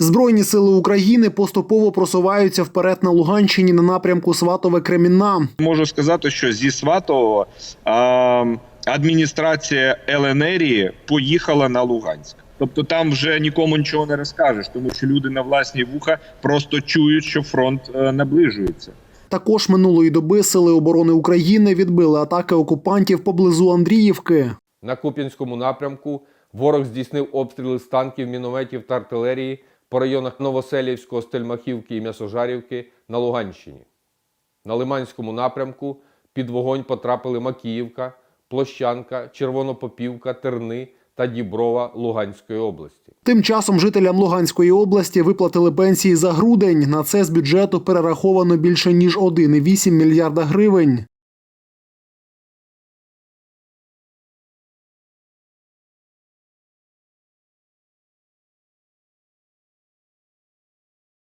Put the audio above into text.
Збройні сили України поступово просуваються вперед на Луганщині на напрямку Сватове Кремінна. Можу сказати, що зі Сватового а, адміністрація ЛНРії поїхала на Луганськ. Тобто там вже нікому нічого не розкажеш, тому що люди на власні вуха просто чують, що фронт е, наближується. Також минулої доби сили оборони України відбили атаки окупантів поблизу Андріївки. На Куп'янському напрямку ворог здійснив обстріли з танків, мінометів та артилерії по районах Новоселівського, Стельмахівки і М'ясожарівки на Луганщині. На Лиманському напрямку під вогонь потрапили Макіївка, Площанка, Червонопопівка, Терни та Діброва Луганської області. Тим часом жителям Луганської області виплатили пенсії за грудень. На це з бюджету перераховано більше ніж 1,8 мільярда гривень.